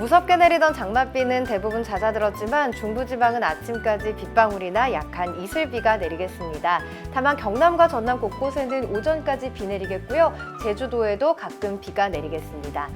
무섭게 내리던 장맛비는 대부분 잦아들었지만 중부지방은 아침까지 빗방울이나 약한 이슬비가 내리겠습니다. 다만 경남과 전남 곳곳에는 오전까지 비 내리겠고요. 제주도에도 가끔 비가 내리겠습니다.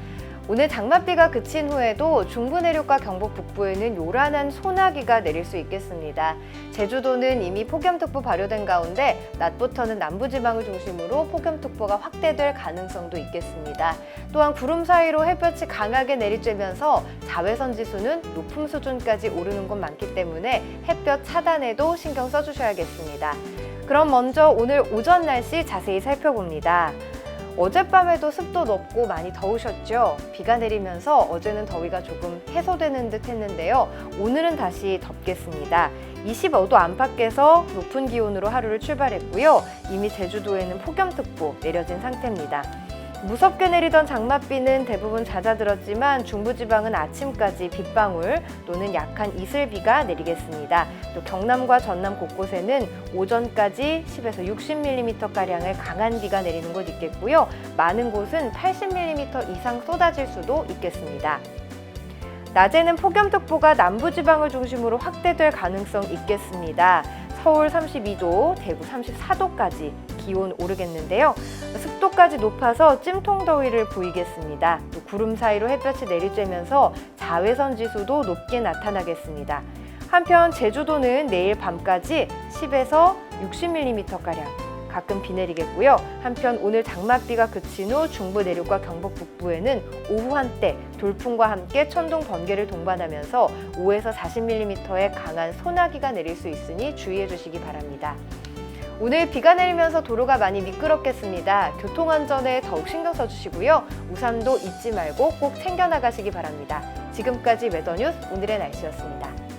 오늘 장맛비가 그친 후에도 중부 내륙과 경북 북부에는 요란한 소나기가 내릴 수 있겠습니다. 제주도는 이미 폭염특보 발효된 가운데 낮부터는 남부지방을 중심으로 폭염특보가 확대될 가능성도 있겠습니다. 또한 구름 사이로 햇볕이 강하게 내리쬐면서 자외선 지수는 높음 수준까지 오르는 곳 많기 때문에 햇볕 차단에도 신경 써주셔야겠습니다. 그럼 먼저 오늘 오전 날씨 자세히 살펴봅니다. 어젯밤에도 습도 높고 많이 더우셨죠? 비가 내리면서 어제는 더위가 조금 해소되는 듯 했는데요. 오늘은 다시 덥겠습니다. 25도 안팎에서 높은 기온으로 하루를 출발했고요. 이미 제주도에는 폭염특보 내려진 상태입니다. 무섭게 내리던 장맛비는 대부분 잦아들었지만 중부지방은 아침까지 빗방울 또는 약한 이슬비가 내리겠습니다. 또 경남과 전남 곳곳에는 오전까지 10에서 60mm가량의 강한 비가 내리는 곳 있겠고요. 많은 곳은 80mm 이상 쏟아질 수도 있겠습니다. 낮에는 폭염특보가 남부지방을 중심으로 확대될 가능성 있겠습니다. 서울 32도, 대구 34도까지 기온 오르겠는데요. 습도까지 높아서 찜통 더위를 보이겠습니다. 또 구름 사이로 햇볕이 내리쬐면서 자외선 지수도 높게 나타나겠습니다. 한편 제주도는 내일 밤까지 10에서 60mm가량 가끔 비 내리겠고요. 한편 오늘 장맛비가 그친 후 중부 내륙과 경북 북부에는 오후 한때 돌풍과 함께 천둥 번개를 동반하면서 5에서 40mm의 강한 소나기가 내릴 수 있으니 주의해 주시기 바랍니다. 오늘 비가 내리면서 도로가 많이 미끄럽겠습니다. 교통안전에 더욱 신경 써주시고요. 우산도 잊지 말고 꼭 챙겨 나가시기 바랍니다. 지금까지 웨더뉴스 오늘의 날씨였습니다.